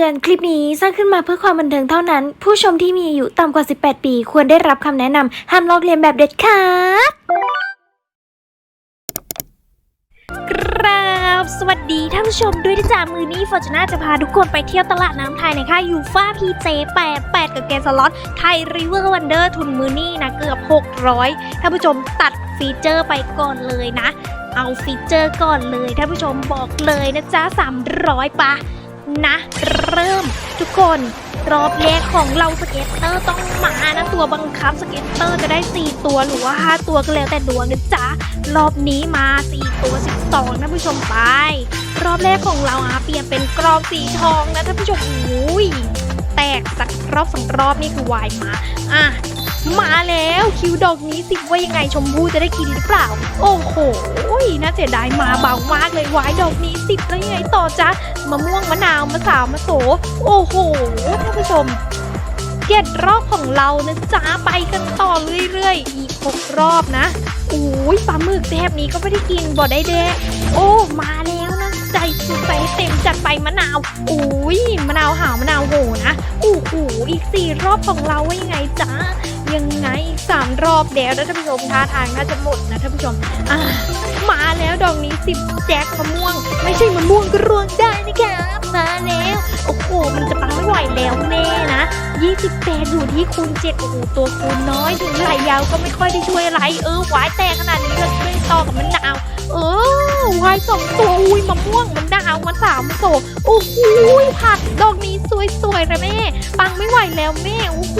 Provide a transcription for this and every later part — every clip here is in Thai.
อน คลิปนี้สร้างขึ้นมาเพื่อความบันเทิงเท่านั้น ผู้ชมที่มีอายุต่ำกว่า 18 ปี ควรได้รับคำแนะนำห้ามลอกเลียนแบบเด็ดขาดกราบสวัสดีท่านผู้ชมด้วยนะจ๊ะมือนี้ฟอร์จูน่าจะพาทุกคนไปเที่ยวตลาดน้ำไทยนะคะยูฟ่าพีเจ88กับเกสล็อตไทยริเวอร์วันเดอร์ทุนมือนี่นะเกือบ 600ท่านผู้ชมตัดฟีเจอร์ไปก่อนเลยนะ เอาฟีเจอร์ก่อนเลยท่านผู้ชมบอกเลยนะจ๊ะ300ปะ นะ เริ่มทุกคนรอบแรกของเราสเก็ตเตอร์ต้องมานะตัวบังคับสเก็ตเตอร์จะได้ 4 ตัวหรือว่า 5 ตัวก็แล้วแต่ดวงนะจ๊ะ รอบนี้มา 4 ตัว 12ท่านผู้ชมไป รอบแรกของเราอาเปลี่ยนเป็นกรอบสีทองนะท่านผู้ชมอุ้ยแตกสักรอบสองรอบนี่คือวายมาอะมาแล้วคิวดอกนี้สิว่ายังไงชมพู่จะได้กินหรือเปล่า โอ้โห น่าเสียดายมาเบามากเลยวายดอกนี้สิบแล้วยังไงต่อจ๊ะมะม่วงมะนาวมะสาวมะโส โอ้โหท่านผู้ชมเจ็ดรอบของเรานะจ๊ะไปกันต่อเรื่อยๆ อีกหกรอบนะอุ้ยปลาหมึกแบบนี้ก็ไม่ได้กินบ่ได้เด้โอ้มาแล้วนะใจสุดใจเต็มจัดไปมะนาวอุ้ยมะนาวหาวมะนาวโหนะ อีกสี่รอบของเราว่ายังไงจ๊ะยังไงอีกสามรอบแล้วนะท่านผู้ชมท่าทางน่าจะหมดนะท่านผู้ชมอะมาแล้วดอกนี้สิบแจ็คมะม่วง ไม่ใช่มะม่วงก็รวงได้นะครับมาแล้วโอ้โหมันจะปังไม่ไหวแล้วแน่นะ28อยู่ที่คูณ7โอ้โหตัวคูณน้อยถึงไหลยาวก็ไม่ค่อยได้ช่วยอะไรเออหวายแตกขนาดนี้เราช่ต่อกับมัน วายสองตัวอุ้ยมะม่วงมันดาวมันสามมันโตโอ้โหผักดอกนี้สวยๆนะแม่ปังไม่ไหวแล้วแม่โอ้โห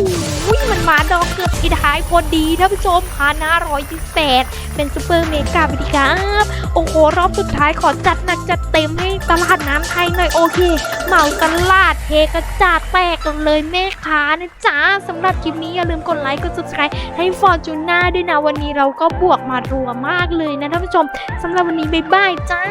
มันมาดอกเกือบอีท้ายพอดีท่านผู้ชมพันห้าร้อยยี่แปดเป็นซูเปอร์เมกาวิดีครับโอ้โหรอบสุดท้ายขอจัดหนักจัดเต็มให้ตลาดน้ำไทยหน่อยโอเคเหมาตลาดเทกระจาดแตกกันเลยแม่ค้านะจ๊ะสำหรับคลิปนี้อย่าลืมกดไลค์กด subscribe ให้ฟอร์จูน่าด้วยนะวันนี้เราก็บวกมารัวมากเลยนะท่านผู้ชมสำหรับวันนี้บ๊ายบายจ้า